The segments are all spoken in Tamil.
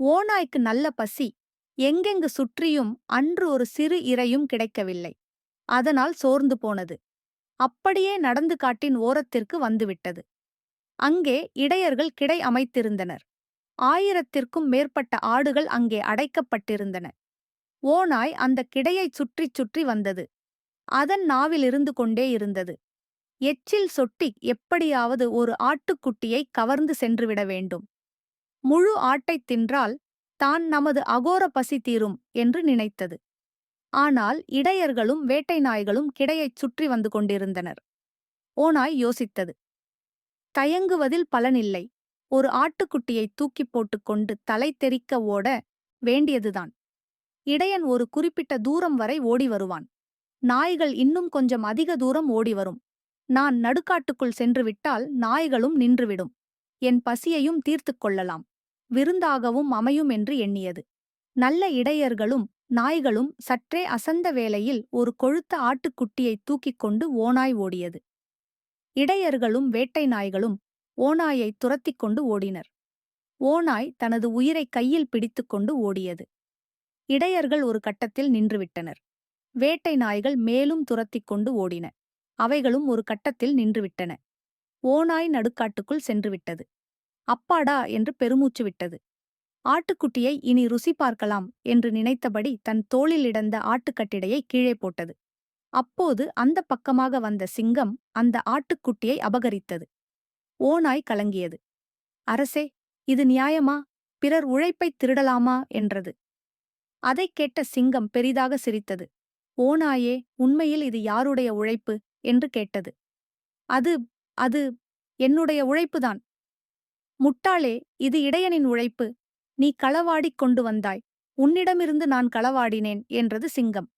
ஓநாய்க்கு நல்ல பசி. எங்கெங்கு சுற்றியும் அன்று ஒரு சிறு இரையும் கிடைக்கவில்லை. அதனால் சோர்ந்து போனது. அப்படியே நடந்து காட்டின் ஓரத்திற்கு வந்துவிட்டது. அங்கே இடையர்கள் கிடை அமைத்திருந்தனர். ஆயிரத்திற்கும் மேற்பட்ட ஆடுகள் அங்கே அடைக்கப்பட்டிருந்தன. ஓநாய் அந்த கிடையைச் சுற்றிச் சுற்றி வந்தது. அதன் நாவிலிருந்து கொண்டே இருந்தது. எச்சில் சொட்டி எப்படியாவது ஒரு ஆட்டுக்குட்டியை கவர்ந்து சென்றுவிட வேண்டும். முழு ஆட்டைத் தின்றால் தான் நமது அகோர பசி தீரும் என்று நினைத்தது. ஆனால் இடையர்களும் வேட்டை நாய்களும் கிடையைச் சுற்றி வந்து கொண்டிருந்தனர். ஓநாய் யோசித்தது. தயங்குவதில் பலனில்லை. ஒரு ஆட்டுக்குட்டியை தூக்கிப் போட்டுக்கொண்டு தலை தெறிக்க ஓட வேண்டியதுதான். இடையன் ஒரு குறிப்பிட்ட தூரம் வரை ஓடி வருவான். நாய்கள் இன்னும் கொஞ்சம் அதிக தூரம் ஓடி வரும். நான் நடுக்காட்டுக்குள் சென்றுவிட்டால் நாய்களும் நின்றுவிடும். என் பசியையும் தீர்த்துக் கொள்ளலாம். விருந்தாகவும் அமையும் என்று எண்ணியது. நல்ல இடையர்களும் நாய்களும் சற்றே அசந்த வேளையில் ஒரு கொழுத்த ஆட்டுக்குட்டியை தூக்கிக் கொண்டு ஓநாய் ஓடியது. இடையர்களும் வேட்டை நாய்களும் ஓனாயை துரத்திக் கொண்டு ஓடினர். ஓநாய் தனது உயிரை கையில் பிடித்துக்கொண்டு ஓடியது. இடையர்கள் ஒரு கட்டத்தில் நின்றுவிட்டனர். வேட்டை நாய்கள் மேலும் துரத்திக் கொண்டு ஓடின. அவைகளும் ஒரு கட்டத்தில் நின்றுவிட்டன. ஓநாய் நடுக்காட்டுக்குள் சென்றுவிட்டது. அப்பாடா என்று பெருமூச்சு விட்டது. ஆட்டுக்குட்டியை இனி ருசி பார்க்கலாம் என்று நினைத்தபடி தன் தோளில் இடந்த ஆட்டுக்கட்டிடையை கீழே போட்டது. அப்போது அந்த பக்கமாக வந்த சிங்கம் அந்த ஆட்டுக்குட்டியை அபகரித்தது. ஓநாய் கலங்கியது. அரசே இது நியாயமா? பிறர் உழைப்பைத் திருடலாமா? என்றது. அதைக் கேட்ட சிங்கம் பெரிதாக சிரித்தது. ஓநாயே உண்மையில் இது யாருடைய உழைப்பு? என்று கேட்டது. அது அது என்னுடைய உழைப்புதான். முட்டாளே இது இடையனின் உழைப்பு. நீ களவாடிக் கொண்டு வந்தாய். உன்னிடமிருந்து நான் களவாடினேன் என்றது சிங்கம்.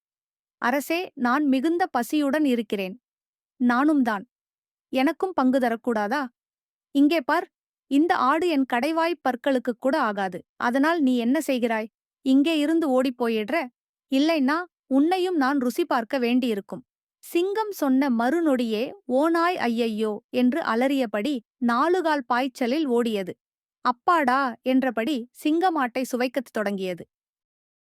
அரசே நான் மிகுந்த பசியுடன் இருக்கிறேன். நானும் தான். எனக்கும் பங்கு தரக்கூடாதா? இங்கே பார். இந்த ஆடு என் கடைவாய்ப் பற்களுக்குக் கூட ஆகாது. அதனால் நீ என்ன செய்கிறாய்? இங்கே இருந்து ஓடிப் போயிடுற இல்லைன்னா உன்னையும் நான் ருசி பார்க்க வேண்டியிருக்கும். சிங்கம் சொன்ன மறுநொடியே ஓநாய் ஐயையோ என்று அலறியபடி நாலுகால் பாய்ச்சலில் ஓடியது. அப்பாடா என்றபடி சிங்கமாட்டை சுவைக்கத் தொடங்கியது.